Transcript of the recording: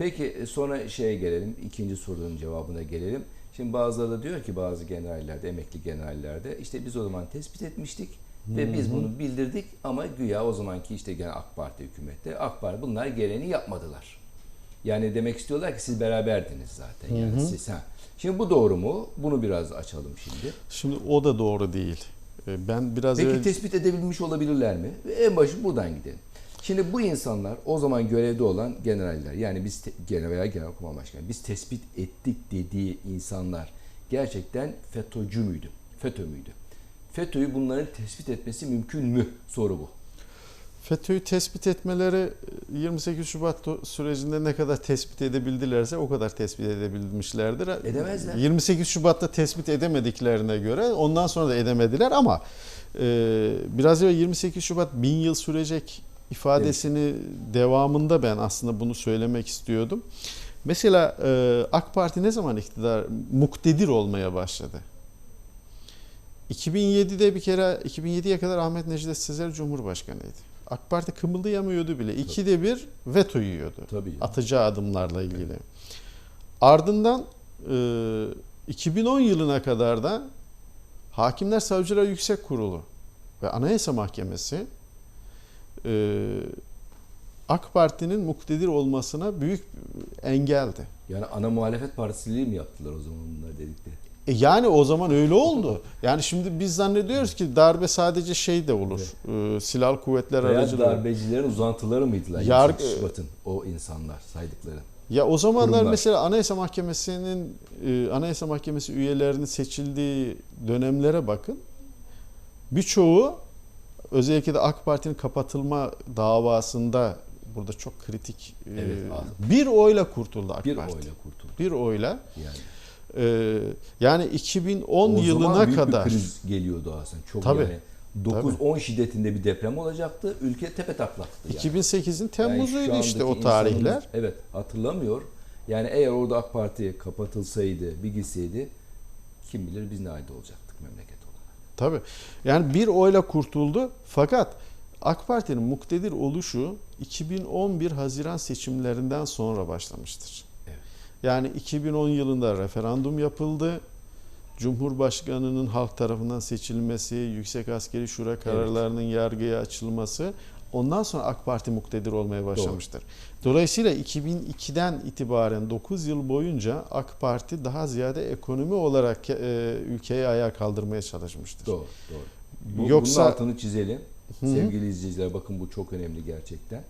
Peki e, sonra şeye gelelim. ikinci sorunun cevabına gelelim. Şimdi bazıları da diyor ki bazı generallerde, emekli generallerde işte biz o zaman tespit etmiştik ve biz bunu bildirdik ama güya o zamanki işte gene AK Parti hükümette AK Parti bunlar gereğini yapmadılar. Yani demek istiyorlar ki siz beraberdiniz zaten. Yani siz ha. Şimdi bu doğru mu? Bunu biraz açalım şimdi. Şimdi o da doğru değil. Ee, Ben biraz Peki evvel- tespit edebilmiş olabilirler mi? En başı buradan gidelim. Şimdi bu insanlar o zaman görevde olan generaller yani biz genel veya genelkurmay başkanı biz tespit ettik dediği insanlar gerçekten FETÖ'cü müydü? FETÖ müydü? FETÖ'yü bunların tespit etmesi mümkün mü? Soru bu. FETÖ'yü tespit etmeleri 28 Şubat to- sürecinde ne kadar tespit edebildilerse o kadar tespit edebilmişlerdir. Edemezler. 28 Şubat'ta tespit edemediklerine göre ondan sonra da edemediler ama e, biraz evvel 28 Şubat bin yıl sürecek ifadesini devamında ben aslında bunu söylemek istiyordum. Mesela e, AK Parti ne zaman iktidar muktedir olmaya başladı? 2007'de bir kere 2007'ye kadar Ahmet Necdet Sezer Cumhurbaşkanıydı. AK Parti kımıldayamıyordu bile. İkide bir veto yiyordu. Tabii. Atacağı adımlarla ilgili. Ardından e, 2010 yılına kadar da Hakimler Savcılar Yüksek Kurulu ve Anayasa Mahkemesi e, AK Parti'nin muktedir olmasına büyük engeldi. Yani ana muhalefet partisiliği mi yaptılar o zaman bunlar dedikleri? E yani o zaman öyle oldu. Yani şimdi biz zannediyoruz ki darbe sadece şey de olur. E, silahlı kuvvetler Veya aracılığıyla. darbecilerin uzantıları mıydılar? 28 Şubat'ın o insanlar saydıkları. Ya o zamanlar kurumlar. mesela Anayasa Mahkemesi'nin e, Anayasa Mahkemesi üyelerinin seçildiği dönemlere bakın. Birçoğu özellikle de AK Parti'nin kapatılma davasında burada çok kritik e, Evet, abi. bir oyla kurtuldu AK Bir Parti. oyla kurtuldu. Bir oyla. Yani. E, yani 2010 O zaman yılına büyük kadar bir kriz geliyordu aslında. Çok Tabii. yani 9-10 şiddetinde bir deprem olacaktı. Ülke tepe taklaktı yani. 2008'in Yani Temmuz'uydu şu işte o tarihler. evet hatırlamıyor. Yani eğer orada AK Parti kapatılsaydı, bir gitseydi kim bilir biz ne halde olacaktık memleket olarak. Tabii. Yani bir oyla kurtuldu. Fakat AK Parti'nin muktedir oluşu 2011 Haziran seçimlerinden sonra başlamıştır. Evet. Yani 2010 yılında referandum yapıldı. Cumhurbaşkanının halk tarafından seçilmesi, Yüksek Askeri Şura kararlarının yargıya açılması ondan sonra AK Parti muktedir olmaya başlamıştır. Dolayısıyla 2002'den itibaren 9 yıl boyunca AK Parti daha ziyade ekonomi olarak e, ülkeyi ayağa kaldırmaya çalışmıştır. Doğru, doğru. Bu, Yoksa- bunun altını çizelim. Sevgili izleyiciler bakın bu çok önemli gerçekten.